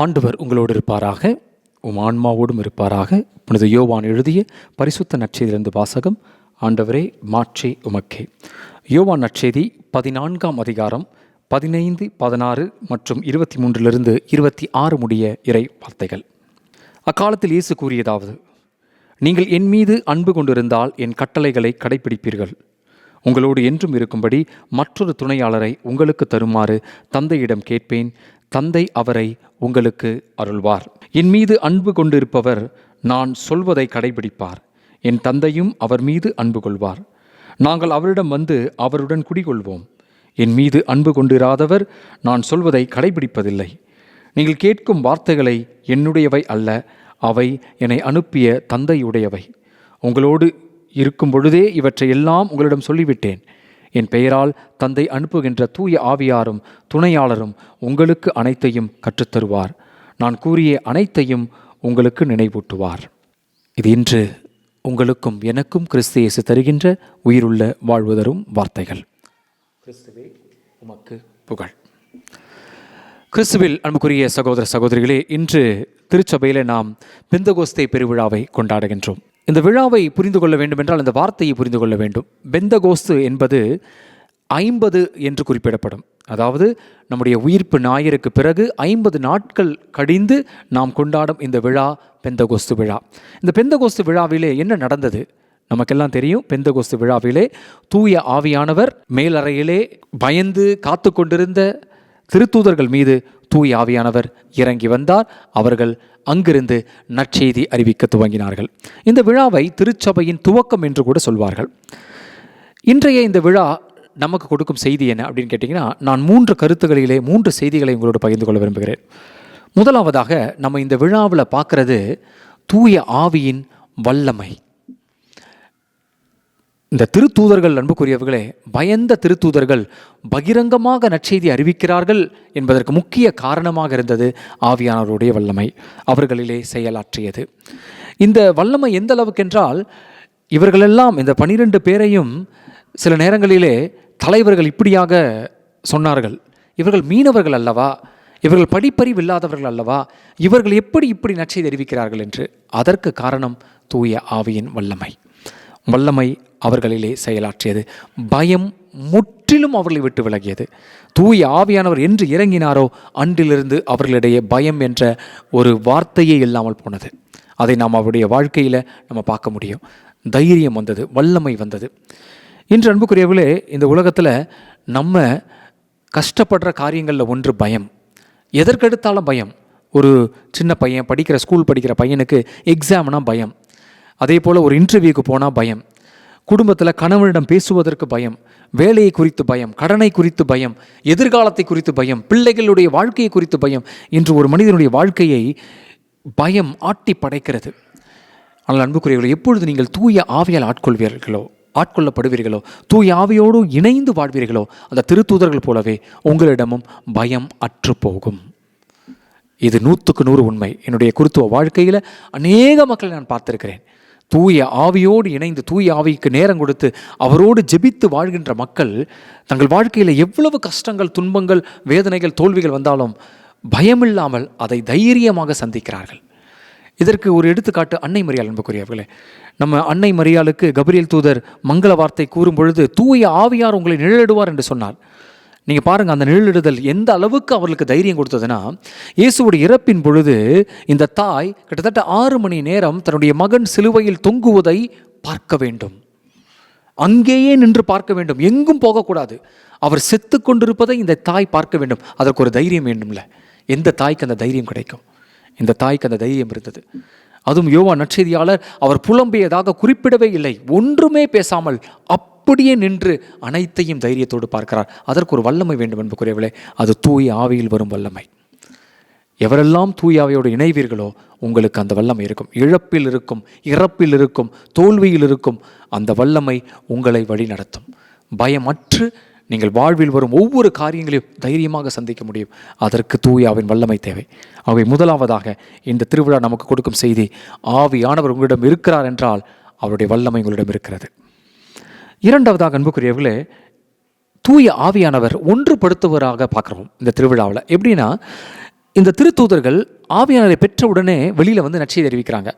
ஆண்டவர் உங்களோடு இருப்பாராக உம் ஆன்மாவோடும் இருப்பாராக. புனித யோவான் எழுதிய பரிசுத்த நற்செய்தியிலிருந்து வாசகம் ஆண்டவரே மாற்றே உமக்கே. யோவான் நற்செய்தி பதினான்காம் அதிகாரம் பதினைந்து பதினாறு மற்றும் இருபத்தி மூன்றிலிருந்து இருபத்தி ஆறு முடிய இறை வார்த்தைகள். அக்காலத்தில் இயேசு கூறியதாவது நீங்கள் என் மீது அன்பு கொண்டிருந்தால் என் கட்டளைகளை கடைப்பிடிப்பீர்கள். உங்களோடு என்றும் இருக்கும்படி மற்றொரு துணையாளரை உங்களுக்கு தருமாறு தந்தையிடம் கேட்பேன். தந்தை அவரை உங்களுக்கு அருள்வார். என் மீது அன்பு கொண்டிருப்பவர் நான் சொல்வதை கடைபிடிப்பார். என் தந்தையும் அவர் மீது அன்பு கொள்வார். நாங்கள் அவரிடம் வந்து அவருடன் குடிகொள்வோம். என் மீது அன்பு கொண்டிராதவர் நான் சொல்வதை கடைபிடிப்பதில்லை. நீங்கள் கேட்கும் வார்த்தைகளை என்னுடையவை அல்ல அவை என்னை அனுப்பிய தந்தையுடையவை. உங்களோடு இருக்கும் பொழுதே இவற்றை எல்லாம் உங்களிடம் சொல்லிவிட்டேன். என் பெயரால் தந்தை அனுப்புகின்ற தூய ஆவியாரும் துணையாளரும் உங்களுக்கு அனைத்தையும் கற்றுத்தருவார். நான் கூறிய அனைத்தையும் உங்களுக்கு நினைவூட்டுவார். இது இன்று உங்களுக்கும் எனக்கும் கிறிஸ்து இயேசு தருகின்ற உயிருள்ள வாழ்வு தரும் வார்த்தைகள். கிறிஸ்துவே உமக்கு புகழ். கிறிஸ்துவில் அன்புக்குரிய சகோதர சகோதரிகளே இன்று திருச்சபையில் நாம் பெந்தகோஸ்தே பெருவிழாவை கொண்டாடுகின்றோம். இந்த விழாவை புரிந்து கொள்ள வேண்டும் என்றால் இந்த வார்த்தையை புரிந்து கொள்ள வேண்டும். பெந்தகோஸ்து என்பது ஐம்பது என்று குறிப்பிடப்படும். அதாவது நம்முடைய உயிர்ப்பு ஞாயிற்கு பிறகு ஐம்பது நாட்கள் கடிந்து நாம் கொண்டாடும் இந்த விழா பெந்தகோஸ்து விழா. இந்த பெந்தகோஸ்து விழாவிலே என்ன நடந்தது? நமக்கெல்லாம் தெரியும் பெந்தகோஸ்து விழாவிலே தூய ஆவியானவர் மேலறையிலே பயந்து காத்து கொண்டிருந்த திருத்தூதர்கள் மீது தூய ஆவியானவர் இறங்கி வந்தார். அவர்கள் அங்கிருந்து நற்செய்தி அறிவிக்க துவங்கினார்கள். இந்த விழாவை திருச்சபையின் துவக்கம் என்று கூட சொல்வார்கள். இன்றைய இந்த விழா நமக்கு கொடுக்கும் செய்தி என்ன அப்படின்னு கேட்டிங்கன்னா நான் மூன்று கருத்துகளிலே மூன்று செய்திகளை உங்களோடு பகிர்ந்து கொள்ள விரும்புகிறேன். முதலாவதாக நம்ம இந்த விழாவில் பார்க்குறது தூய ஆவியின் வல்லமை. இந்த திருத்தூதர்கள் அன்புக்குரியவர்களே பயந்த திருத்தூதர்கள் பகிரங்கமாக நற்செய்தி அறிவிக்கிறார்கள் என்பதற்கு முக்கிய காரணமாக இருந்தது ஆவியானவருடைய வல்லமை. அவர்களிலே செயலாற்றியது. இந்த வல்லமை எந்த அளவுக்கென்றால் இவர்களெல்லாம் இந்த பனிரெண்டு பேரையும் சில நேரங்களிலே தலைவர்கள் இப்படியாக சொன்னார்கள். இவர்கள் மீனவர்கள் அல்லவா? இவர்கள் படிப்பறிவு இல்லாதவர்கள் அல்லவா? இவர்கள் எப்படி இப்படி நற்செய்தி அறிவிக்கிறார்கள் என்று. அதற்கு காரணம் தூய ஆவியின் வல்லமை. வல்லமை அவர்களிலே செயலாற்றியது. பயம் முற்றிலும் அவர்களை விட்டு விலகியது. தூய ஆவியானவர் என்று இறங்கினாரோ அன்றிலிருந்து அவர்களிடையே பயம் என்ற ஒரு வார்த்தையே இல்லாமல் போனது. அதை நாம் அவருடைய வாழ்க்கையில் நம்ம பார்க்க முடியும். தைரியம் வந்தது வல்லமை வந்தது. இன்று அன்புக்குரியவர்களே இந்த உலகத்தில் நம்ம கஷ்டப்படுற காரியங்களில் ஒன்று பயம். எதற்கெடுத்தாலும் பயம். ஒரு சின்ன பையன் படிக்கிற ஸ்கூல் படிக்கிற பையனுக்கு எக்ஸாம்னா பயம். அதே போல் ஒரு இன்டர்வியூக்கு போனால் பயம். குடும்பத்தில் கணவனிடம் பேசுவதற்கு பயம். வேலையை குறித்து பயம். கடனை குறித்து பயம். எதிர்காலத்தை குறித்து பயம். பிள்ளைகளுடைய வாழ்க்கையை குறித்து பயம் என்று ஒரு மனிதனுடைய வாழ்க்கையை பயம் ஆட்டி படைக்கிறது. ஆனால் அன்புக்குரியவர்கள் எப்பொழுது நீங்கள் தூய ஆவியால் ஆட்கொள்வீர்களோ ஆட்கொள்ளப்படுவீர்களோ தூய ஆவியோடு இணைந்து வாழ்வீர்களோ அந்த திருத்தூதர்கள் போலவே உங்களிடமும் பயம் அற்று போகும். இது நூற்றுக்கு நூறு உண்மை. என்னுடைய குருத்துவ வாழ்க்கையில் அநேக மக்களை நான் பார்த்துருக்கிறேன். தூய ஆவியோடு இணைந்து தூய ஆவிக்கு நேரம் கொடுத்து அவரோடு ஜெபித்து வாழ்கின்ற மக்கள் தங்கள் வாழ்க்கையில் எவ்வளவு கஷ்டங்கள் துன்பங்கள் வேதனைகள் தோல்விகள் வந்தாலும் பயமில்லாமல் அதை தைரியமாக சந்திக்கிறார்கள். இதற்கு ஒரு எடுத்துக்காட்டு அன்னை மரியாள் அன்புக்குரியவர்களே. நம்ம அன்னை மரியாளுக்கு கபிரியல் தூதர் மங்கள வார்த்தை கூறும் பொழுது தூய ஆவியார் உங்களை நிழலிடுவார் என்று சொன்னார். நீங்கள் பாருங்கள் அந்த நிழலிடுதல் எந்த அளவுக்கு அவர்களுக்கு தைரியம் கொடுத்ததுன்னா இயேசுவோட இறப்பின் பொழுது இந்த தாய் கிட்டத்தட்ட ஆறு மணி நேரம் தன்னுடைய மகன் சிலுவையில் தொங்குவதை பார்க்க வேண்டும். அங்கேயே நின்று பார்க்க வேண்டும். எங்கும் போகக்கூடாது. அவர் செத்து கொண்டிருப்பதை இந்த தாய் பார்க்க வேண்டும். அதற்கு ஒரு தைரியம் வேண்டும்ல. எந்த தாய்க்கு அந்த தைரியம் கிடைக்கும்? இந்த தாய்க்கு அந்த தைரியம் இருந்தது. அதுவும் யோவா நற்செய்தியாளர் அவர் புலம்பியதாக குறிப்பிடவே இல்லை. ஒன்றுமே பேசாமல் அப் அப்படியே நின்று அனைத்தையும் தைரியத்தோடு பார்க்கிறார். அதற்கு ஒரு வல்லமை வேண்டும் என்புக்குரியவளே அது தூய ஆவியில் வரும் வல்லமை. எவரெல்லாம் தூயாவையோடு இணைவீர்களோ உங்களுக்கு அந்த வல்லமை இருக்கும். இழப்பில் இருக்கும் இறப்பில் இருக்கும் தோல்வியில் இருக்கும் அந்த வல்லமை உங்களை வழி நடத்தும். பயமற்று நீங்கள் வாழ்வில் வரும் ஒவ்வொரு காரியங்களையும் தைரியமாக சந்திக்க முடியும். அதற்கு தூயாவின் வல்லமை தேவை. அவை முதலாவதாக இந்த திருவிழா நமக்கு கொடுக்கும் செய்தி ஆவியானவர் உங்களிடம் இருக்கிறார் என்றால் அவருடைய வல்லமை உங்களிடம் இருக்கிறது. இரண்டாவதாக அன்புக்குரியவர்களே தூய ஆவியானவர் ஒன்றுபடுத்துவராக பார்க்குறோம் இந்த திருவிழாவில். எப்படின்னா இந்த திருத்தூதர்கள் ஆவியானரை பெற்ற உடனே வெளியில் வந்து நற்செய்தி அறிவிக்கிறாங்க.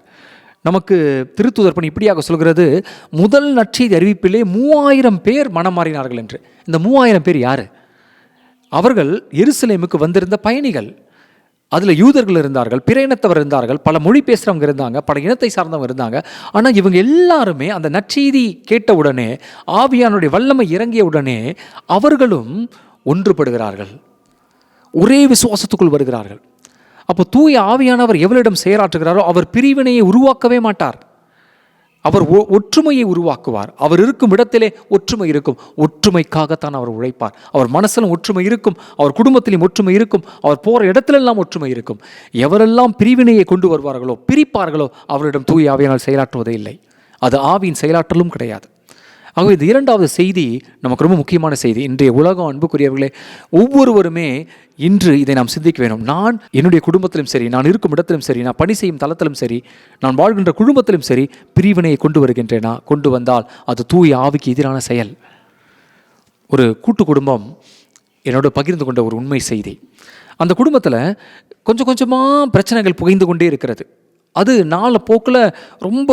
நமக்கு திருத்தூதர் பணி இப்படியாக சொல்கிறது முதல் நற்செய்தி அறிவிப்பிலே மூவாயிரம் பேர் மனம் மாறினார்கள் என்று. இந்த மூவாயிரம் பேர் யார்? அவர்கள் எருசலேமுக்கு வந்திருந்த பயணிகள். அதில் யூதர்கள் இருந்தார்கள் பிற இனத்தவர் இருந்தார்கள் பல மொழி பேசுகிறவங்க இருந்தாங்க பல இனத்தை சார்ந்தவங்க இருந்தாங்க. ஆனால் இவங்க எல்லாருமே அந்த நற்செய்தி கேட்ட உடனே ஆவியானுடைய வல்லமை இறங்கிய உடனே அவர்களும் ஒன்றுபடுகிறார்கள். ஒரே விசுவாசத்துக்குள் வருகிறார்கள். அப்போ தூய ஆவியானவர் எவரிடம் செயலாற்றுகிறாரோ அவர் பிரிவினையை உருவாக்கவே மாட்டார். அவர் ஒ- ஒற்றுமையை உருவாக்குவார். அவர் இருக்கும் இடத்திலே ஒற்றுமை இருக்கும். ஒற்றுமைக்காகத்தான் அவர் உழைப்பார். அவர் மனசிலும் ஒற்றுமை இருக்கும். அவர் குடும்பத்திலும் ஒற்றுமை இருக்கும். அவர் போகிற இடத்திலெல்லாம் ஒற்றுமை இருக்கும். எவரெல்லாம் பிரிவினையை கொண்டு வருவார்களோ பிரிப்பார்களோ அவரிடம் தூய் ஆவியானால் செயலாற்றுவதே இல்லை அது ஆவியின் செயலாற்றலும் கிடையாது. ஆகவே இது இரண்டாவது செய்தி நமக்கு ரொம்ப முக்கியமான செய்தி. இன்றைய உலகம் அன்புக்குரியவர்களே ஒவ்வொருவருமே இன்று இதை நாம் சிந்திக்க வேணும் நான் என்னுடைய குடும்பத்திலும் சரி நான் இருக்கும் இடத்திலும் சரி நான் பணி செய்யும் தளத்திலும் சரி நான் வாழ்கின்ற குடும்பத்திலும் சரி பிரிவினையை கொண்டு வருகின்றேனா? கொண்டு வந்தால் அது தூய ஆவிக்கு எதிரான செயல். ஒரு கூட்டு குடும்பம் என்னோட பகிர்ந்து கொண்ட ஒரு உண்மை செய்தி. அந்த குடும்பத்தில் கொஞ்சம் கொஞ்சமாக பிரச்சனைகள் புகைந்து கொண்டே இருக்கிறது. அது நாளை போக்கில் ரொம்ப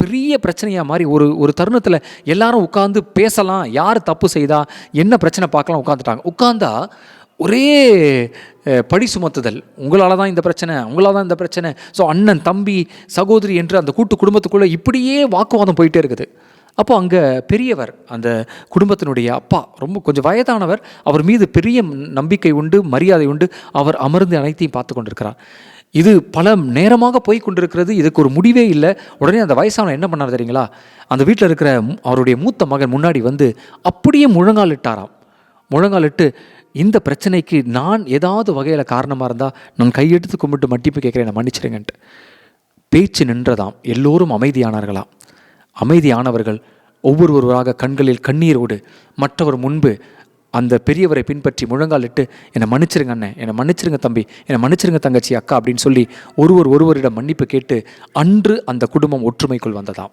பெரிய பிரச்சனையாக மாதிரி ஒரு ஒரு தருணத்தில் எல்லாரும் உட்காந்து பேசலாம் யார் தப்பு செய்தா என்ன பிரச்சனை பார்க்கலாம் உட்காந்துட்டாங்க உட்காந்தா ஒரே படி பழி சுமத்துதல். உங்களால் தான் இந்த பிரச்சனை உங்களால் தான் இந்த பிரச்சனை. ஸோ அண்ணன் தம்பி சகோதரி என்று அந்த கூட்டு குடும்பத்துக்குள்ளே இப்படியே வாக்குவாதம் போயிட்டே இருக்குது. அப்போ அங்கே பெரியவர் அந்த குடும்பத்தினுடைய அப்பா ரொம்ப கொஞ்சம் வயதானவர் அவர் மீது பெரிய நம்பிக்கை உண்டு மரியாதை உண்டு அவர் அமர்ந்து அனைத்தையும் பார்த்து கொண்டிருக்கிறார். இது பல நேரமாக போய் கொண்டிருக்கிறது. இதுக்கு ஒரு முடிவே இல்லை. உடனே அந்த வயசானவர் என்ன பண்ணார் தெரியுங்களா? அந்த வீட்டில் இருக்கிற அவருடைய மூத்த மகன் முன்னாடி வந்து அப்படியே முழங்கால் இட்டாராம் முழங்கால் இட்டு இந்த பிரச்சனைக்கு நான் ஏதாவது வகையில் காரணமாக இருந்தால் நான் கையெடுத்து கும்பிட்டு மட்டிப்பு கேட்குறேன் நான் மன்னிச்சிடுங்கன்ட்டு. பேச்சு நின்றதாம். எல்லோரும் அமைதியானார்களாம். அமைதியானவர்கள் ஒவ்வொருவராக கண்களில் கண்ணீரோடு மற்றவர் முன்பு அந்த பெரியவரை பின்பற்றி முழங்காலிட்டு என்னை மன்னிச்சிருங்க அண்ணன் என்னை மன்னிச்சிருங்க தம்பி என்னை மன்னிச்சிருங்க தங்கச்சி அக்கா அப்படின்னு சொல்லி ஒருவர் ஒருவரிடம் மன்னிப்பு கேட்டு அன்று அந்த குடும்பம் ஒற்றுமைக்குள் வந்ததாம்.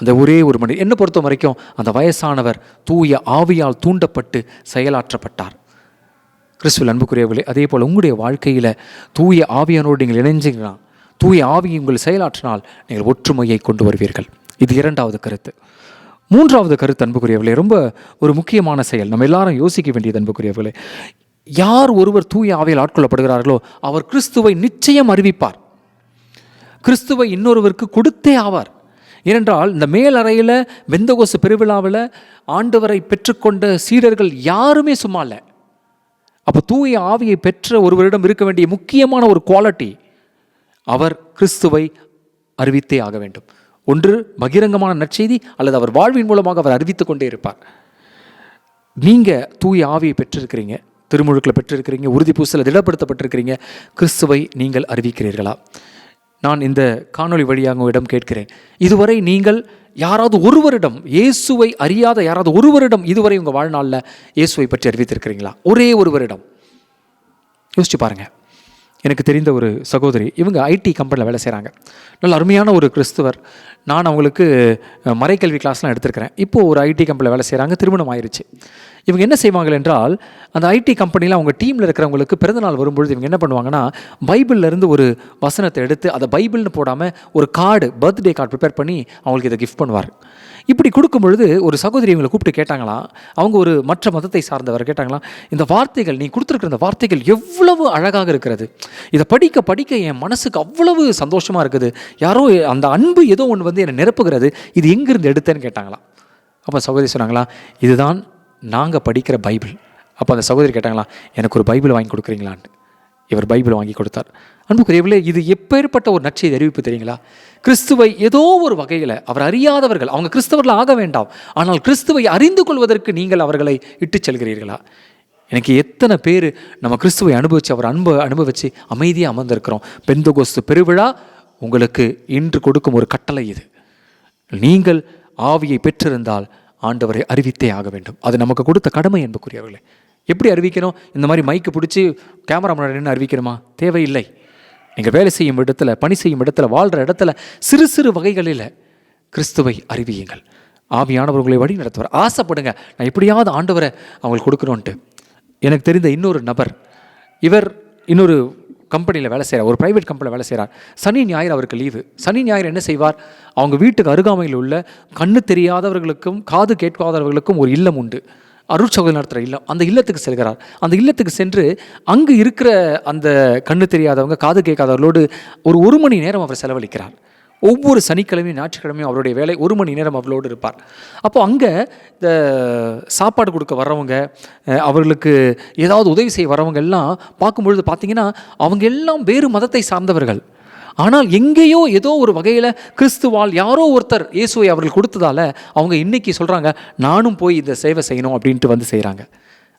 அந்த ஒரே ஒரு மனிதர் என்னை பொறுத்த வரைக்கும் அந்த வயசானவர் தூய ஆவியால் தூண்டப்பட்டு செயலாற்றப்பட்டார். கிறிஸ்துவில் அன்புக்குரியவர்களே அதே போல் உங்களுடைய வாழ்க்கையில் தூய ஆவியானோடு நீங்கள் இணைஞ்சிங்கன்னா தூய ஆவியை உங்கள் செயலாற்றினால் நீங்கள் ஒற்றுமையை கொண்டு வருவீர்கள். இது இரண்டாவது கருத்து. மூன்றாவது கருத்து அன்புக்குரியவர்களே ரொம்ப ஒரு முக்கியமான செயல். நம்ம எல்லாரும் யோசிக்க வேண்டியது அன்புக்குரியவர்களே யார் ஒருவர் தூய ஆவையில் ஆட்கொள்ளப்படுகிறார்களோ அவர் கிறிஸ்துவை நிச்சயம் அறிவிப்பார். கிறிஸ்துவை இன்னொருவருக்கு கொடுத்தே ஆவார். ஏனென்றால் இந்த மேலறையில் வெந்தகோசு பெருவிழாவில் ஆண்டவரை பெற்றுக்கொண்ட சீடர்கள் யாருமே சும்மா இல்லை. அப்போ தூய ஆவியை பெற்ற ஒருவரிடம் இருக்க வேண்டிய முக்கியமான ஒரு குவாலிட்டி அவர் கிறிஸ்துவை அறிவித்தே ஆக வேண்டும். ஒன்று பகிரங்கமான நற்செய்தி அல்லது அவர் வாழ்வின் மூலமாக அவர் அறிவித்துக் கொண்டே இருப்பார். நீங்கள் தூய ஆவியை பெற்றிருக்கிறீங்க திருமுழுக்கில் பெற்றிருக்கிறீங்க உறுதி பூசல திடப்படுத்தப்பட்டிருக்கிறீங்க கிறிஸ்துவை நீங்கள் அறிவிக்கிறீர்களா? நான் இந்த காணொளி வழியாக உங்களிடம் கேட்கிறேன். இதுவரை நீங்கள் யாராவது ஒருவரிடம் இயேசுவை அறியாத யாராவது ஒருவரிடம் இதுவரை உங்கள் வாழ்நாளில் இயேசுவை பற்றி அறிவித்திருக்கிறீங்களா? ஒரே ஒருவரிடம். யோசிச்சு பாருங்கள் எனக்கு தெரிந்த ஒரு சகோதரி இவங்க ஐடி கம்பெனியில் வேலை செய்கிறாங்க நல்ல அருமையான ஒரு கிறிஸ்துவர். நான் அவங்களுக்கு மறைக்கல்வி கிளாஸ்லாம் எடுத்திருக்கிறேன். இப்போது ஒரு ஐடி கம்பெனியில் வேலை செய்கிறாங்க திருமணம் ஆயிடுச்சு இவங்க என்ன செய்வாங்க என்றால் அந்த ஐடி கம்பெனியில் அவங்க டீமில் இருக்கிறவங்களுக்கு பிறந்தநாள் வரும்பொழுது இவங்க என்ன பண்ணுவாங்கன்னா பைபிள்ல இருந்து ஒரு வசனத்தை எடுத்து அதை பைபிள்னு போடாமல் ஒரு கார்டு பர்த்டே கார்டு ப்ரிப்பேர் பண்ணி அவங்களுக்கு இதை கிஃப்ட் பண்ணுவார். இப்படி கொடுக்கும் பொழுது ஒரு சகோதரி இவங்களை கூப்பிட்டு கேட்டாங்களாம். அவங்க ஒரு மற்ற மதத்தை சார்ந்தவர் கேட்டாங்களாம் இந்த வார்த்தைகள் நீ கொடுத்துருக்கிற இந்த வார்த்தைகள் எவ்வளவு அழகாக இருக்கிறது. இதை படிக்க படிக்க என் மனசுக்கு அவ்வளவு சந்தோஷமாக இருக்குது. யாரோ அந்த அன்பு ஏதோ ஒன்று வந்து என்னை நிரப்புகிறது. இது எங்கேருந்து எடுத்தேன்னு கேட்டாங்களாம். அப்போ சகோதரி சொன்னாங்களா இதுதான் நாங்கள் படிக்கிற பைபிள். அப்போ அந்த சகோதரி கேட்டாங்களா எனக்கு ஒரு பைபிள் வாங்கி கொடுக்குறீங்களான்னு இவர் பைபிள் வாங்கி கொடுத்தார். அன்புக்குரியவர்களே இது எப்பேற்பட்ட ஒரு நற்செய்தி அறிவிப்பு தெரியுங்களா? கிறிஸ்துவை ஏதோ ஒரு வகையில் அவர் அறியாதவர்கள் அவங்க கிறிஸ்தவர்கள் ஆக வேண்டாம். ஆனால் கிறிஸ்துவை அறிந்து கொள்வதற்கு நீங்கள் அவர்களை இட்டுச் செல்கிறீர்களா? எனக்கு எத்தனை பேர் நம்ம கிறிஸ்துவை அனுபவித்து அவர் அன்பு அனுபவித்து அமைதியாக அமர்ந்திருக்கிறோம். பெந்தகோஸ்து பெருவிழா உங்களுக்கு இன்று கொடுக்கும் ஒரு கட்டளை இது. நீங்கள் ஆவியை பெற்றிருந்தால் ஆண்டவரை அறிவித்தே ஆக வேண்டும். அது நமக்கு கொடுத்த கடமை என்புக்குரியவர்களே. எப்படி அறிவிக்கணும் இந்த மாதிரி மைக்கு பிடிச்சி கேமரா முன்னாடி நின்று அறிவிக்கணுமா தேவையில்லை. நீங்கள் வேலை செய்யும் இடத்துல பணி செய்யும் இடத்துல வாழ்கிற இடத்துல சிறு சிறு வகைகளில் கிறிஸ்துவை அறிவியுங்கள். ஆவியானவர்களை வழி நடத்துவார். ஆசைப்படுங்க. நான் எப்படியாவது ஆண்டவரை அவங்களுக்கு கொடுக்கணுன்ட்டு எனக்கு தெரிந்த இன்னொரு நபர் இவர் இன்னொரு கம்பெனியில் வேலை செய்கிறார் ஒரு ப்ரைவேட் கம்பெனியில் வேலை செய்கிறார் சனி ஞாயிறு அவருக்கு லீவு சனி ஞாயிறு என்ன செய்வார்? அவங்க வீட்டுக்கு அருகாமையில் உள்ள கண்ணு தெரியாதவர்களுக்கும் காது கேட்காதவர்களுக்கும் ஒரு இல்லம் உண்டு. அருட்சகோதரி நடத்துகிற இல்லம். அந்த இல்லத்துக்கு செல்கிறார். அந்த இல்லத்துக்கு சென்று அங்கு இருக்கிற அந்த கண்ணு தெரியாதவங்க காது கேட்காதவர்களோடு ஒரு ஒரு மணி நேரம் அவர் செலவழிக்கிறார். ஒவ்வொரு சனிக்கிழமையும் ஞாயிற்றுக்கிழமையும் அவருடைய வேலை ஒரு மணி நேரம் அவளோடு இருப்பார். அப்போ அங்கே இந்த சாப்பாடு கொடுக்க வரவங்க அவர்களுக்கு ஏதாவது உதவி செய்ய வரவங்க எல்லாம் பார்க்கும்பொழுது பார்த்தீங்கன்னா அவங்க எல்லாம் வேறு மதத்தை சார்ந்தவர்கள். ஆனால் எங்கேயோ ஏதோ ஒரு வகையில் கிறிஸ்துவால் யாரோ ஒருத்தர் இயேசுவை அவர்கள் கொடுத்ததால அவங்க இன்றைக்கி சொல்கிறாங்க நானும் போய் இந்த சேவை செய்யணும் அப்படின்ட்டு வந்து செய்கிறாங்க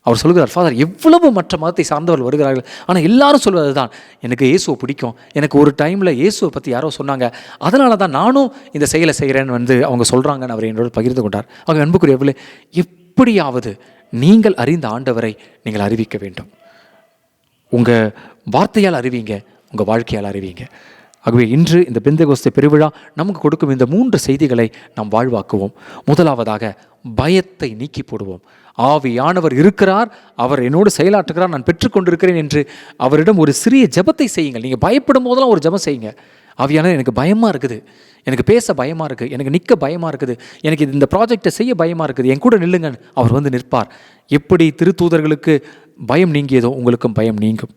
அவர் சொல்கிறார் ஃபாதர் எவ்வளவு மற்ற மதத்தை சார்ந்தவர்கள் வருகிறார்கள்? ஆனால் எல்லாரும் சொல்வது தான் எனக்கு இயேசுவை பிடிக்கும். எனக்கு ஒரு டைமில் இயேசுவை பற்றி யாரோ சொன்னாங்க. அதனால தான் நானும் இந்த செயலை செய்கிறேன்னு வந்து அவங்க சொல்கிறாங்கன்னு அவர் என்னோட பகிர்ந்து கொண்டார். அவங்க அன்புக்குரியவர்களே எப்படியாவது நீங்கள் அறிந்த ஆண்டவரை நீங்கள் அறிவிக்க வேண்டும். உங்கள் வார்த்தையால் அறிவிங்க உங்கள் வாழ்க்கையால் அறிவிங்க. ஆகவே இன்று இந்த பெந்தகோஸ்தே பெருவிழா நமக்கு கொடுக்கும் இந்த மூன்று செய்திகளை நாம் வாழ்வாக்குவோம். முதலாவதாக பயத்தை நீக்கி போடுவோம். ஆவியானவர் இருக்கிறார் அவர் என்னோடு செயலாற்றுகிறார் நான் பெற்றுக்கொண்டிருக்கிறேன் என்று அவரிடம் ஒரு சிறிய ஜெபத்தை செய்யுங்கள். நீங்கள் பயப்படும் போதெல்லாம் ஒரு ஜெபம் செய்யுங்க. ஆவியானவர் எனக்கு பயமாக இருக்குது. எனக்கு பேச பயமாக இருக்குது எனக்கு நிற்க பயமாக இருக்குது. எனக்கு இது இந்த ப்ராஜெக்டை செய்ய பயமாக இருக்குது. என் கூட நில்லுங்க அவர் வந்து நிற்பார். எப்படி திருத்தூதர்களுக்கு பயம் நீங்கியதோ உங்களுக்கும் பயம் நீங்கும்.